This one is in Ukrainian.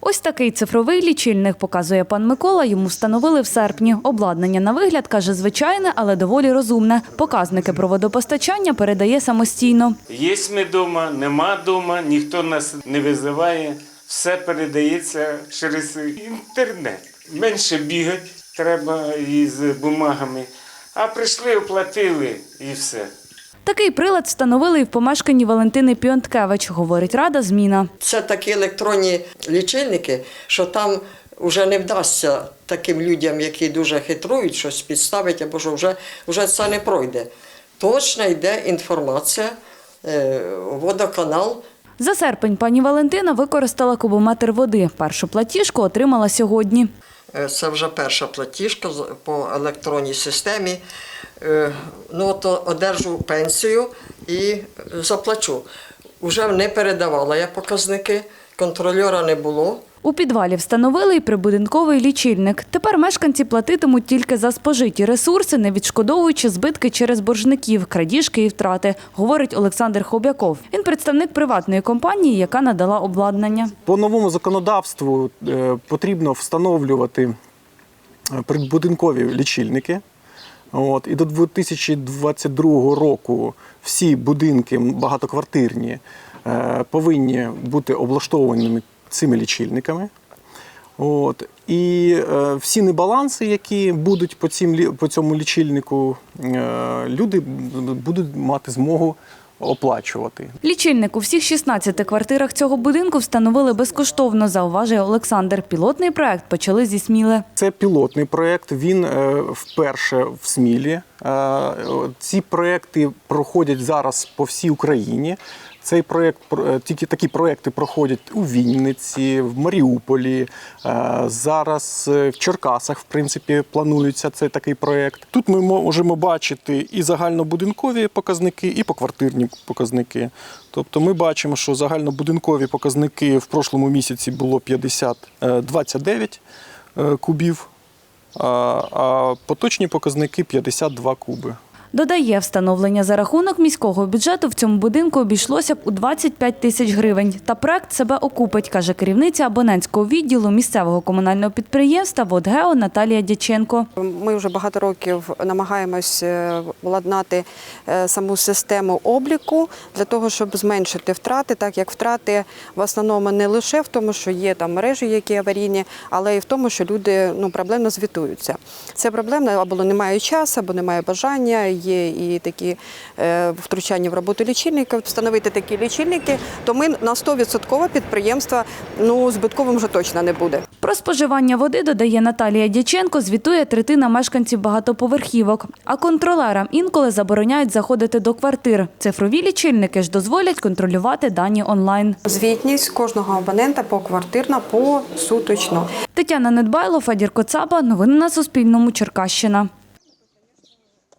Ось такий цифровий лічильник, показує пан Микола. Йому встановили в серпні. Обладнання на вигляд, каже, звичайне, але доволі розумне. Показники про водопостачання передає самостійно. Є ми вдома, нема вдома, ніхто нас не визиває. Все передається через інтернет. Менше бігати треба із бумагами. А прийшли, оплатили і все. Такий прилад встановили і в помешканні Валентини Піонткевич, говорить рада зміна. Це такі електронні лічильники, що там вже не вдасться таким людям, які дуже хитрують, щось підставити, або що вже, вже це не пройде. Точно йде інформація, е, водоканал За серпень пані Валентина використала кубометр води. Першу платіжку отримала сьогодні. Е, Це вже перша платіжка по електронній системі. Е, Ну, то одержу пенсію і заплачу. Уже не передавала я показники, контрольора не було. У підвалі встановили і прибудинковий лічильник. Тепер мешканці платитимуть тільки за спожиті ресурси, не відшкодовуючи збитки через боржників, крадіжки і втрати, говорить Олександр Хобяков. Він представник приватної компанії, яка надала обладнання. По новому законодавству е, потрібно встановлювати е, прибудинкові лічильники. От, і до 2022 року всі будинки багатоквартирні е, повинні бути облаштованими цими лічильниками. От, і е, всі небаланси, які будуть по, цім, по цьому лічильнику, е, люди будуть мати змогу оплачувати. Лічильник у всіх 16 квартирах цього будинку встановили безкоштовно, зауважує Олександр. Пілотний проект почали зі Сміли. Це пілотний проект. Він е, вперше в Смілі. Е, Ці проекти проходять зараз по всій Україні. Цей проєкт е, тільки такі проекти проходять у Вінниці, в Маріуполі. е, Зараз е, в Черкасах, в принципі, планується цей такий проєкт. Тут ми можемо бачити і загальнобудинкові показники, і поквартирні показники. Тобто ми бачимо, що загальнобудинкові показники в прошлому місяці було 50, е, 29 е, кубів, а поточні показники 52 куби. Додає, встановлення за рахунок міського бюджету в цьому будинку обійшлося б у 25 тисяч гривень. Та проект себе окупить, каже керівниця абонентського відділу місцевого комунального підприємства «Водгео» Наталія Дяченко. Ми вже багато років намагаємось е, владнати е, саму систему обліку для того, щоб зменшити втрати, так як втрати в основному не лише в тому, що є там мережі, які аварійні, але й в тому, що люди ну проблемно звітуються. Це проблемно або немає часу, або немає бажання. Є і такі е, втручання в роботу лічильників. Встановити такі лічильники, то ми на 100% підприємства ну збитковим вже точно не буде. Про споживання води, додає Наталія Дяченко, звітує третина мешканців багатоповерхівок. А контролерам інколи забороняють заходити до квартир. Цифрові лічильники ж дозволять контролювати дані онлайн. Звітність кожного абонента поквартирна, посуточно. Тетяна Недбайло, Федір Коцаба. Новини на Суспільному. Черкащина.